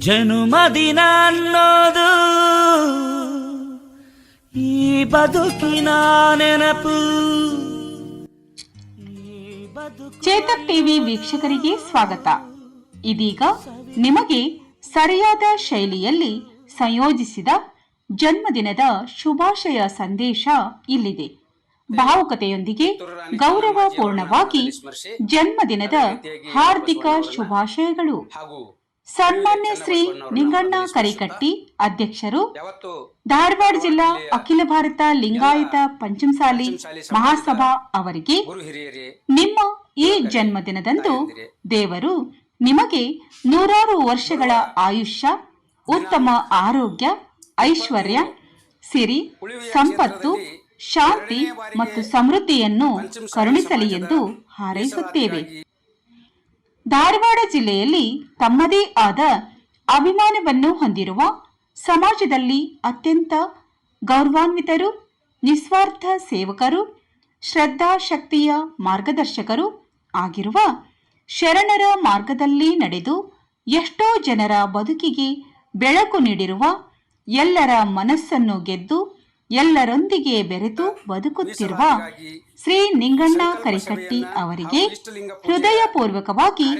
ಜನುಮದಿನ ಅನ್ನೋದು ಈ ಬದುಕಿನ ನೆನಪು ಚೇತಕ್ ಟಿವಿ ವೀಕ್ಷಕರಿಗೆ ಸ್ವಾಗತ. ಇದೀಗ ನಿಮಗೆ ಸರಿಯಾದ ಶೈಲಿಯಲ್ಲಿ ಸಂಯೋಜಿಸಿದ ಜನ್ಮದಿನದ ಶುಭಾಶಯ ಸಂದೇಶ ಇಲ್ಲಿದೆ. ಭಾವುಕತೆಯೊಂದಿಗೆ ಗೌರವಪೂರ್ಣವಾಗಿ ಜನ್ಮದಿನದ ಹಾರ್ದಿಕ ಶುಭಾಶಯಗಳು. ಹಾಗೂ ಸನ್ಮಾನ್ಯ ಶ್ರೀ ನಿಂಗಣ್ಣ ಕರಿಕಟ್ಟಿ ಅಧ್ಯಕ್ಷರು ಧಾರವಾಡ ಜಿಲ್ಲಾ ಅಖಿಲ ಭಾರತ ಲಿಂಗಾಯತ ಪಂಚಮಸಾಲಿ ಮಹಾಸಭಾ ಅವರಿಗೆ ನಿಮ್ಮ ಈ ಜನ್ಮದಿನದಂದು ದೇವರು ನಿಮಗೆ ನೂರಾರು ವರ್ಷಗಳ ಆಯುಷ್ಯ ಉತ್ತಮ ಆರೋಗ್ಯ ಐಶ್ವರ್ಯ ಸಿರಿ ಸಂಪತ್ತು ಶಾಂತಿ ಮತ್ತು ಸಮೃದ್ಧಿಯನ್ನು ಕರುಣಿಸಲಿ ಎಂದು ಹಾರೈಸುತ್ತೇವೆ. ಧಾರವಾಡ ಜಿಲ್ಲೆಯಲ್ಲಿ ತಮ್ಮದೇ ಆದ ಅಭಿಮಾನವನ್ನು ಹೊಂದಿರುವ ಸಮಾಜದಲ್ಲಿ ಅತ್ಯಂತ ಗೌರವಾನ್ವಿತರು, ನಿಸ್ವಾರ್ಥ ಸೇವಕರು, ಶ್ರದ್ಧಾಶಕ್ತಿಯ ಮಾರ್ಗದರ್ಶಕರು ಆಗಿರುವ ಶರಣರ ಮಾರ್ಗದಲ್ಲಿ ನಡೆದು ಎಷ್ಟೋ ಜನರ ಬದುಕಿಗೆ ಬೆಳಕು ನೀಡಿರುವ ಎಲ್ಲರ ಮನಸ್ಸನ್ನು ಗೆದ್ದು ಎಲ್ಲರೊಂದಿಗೆ ಬೆರೆತು ಬದುಕುತ್ತಿರುವ ಶ್ರೀ ನಿಂಗಣ್ಣ ಕರಿಕಟ್ಟಿ ಅವರಿಗೆ ಹೃದಯಪೂರ್ವಕವಾಗಿ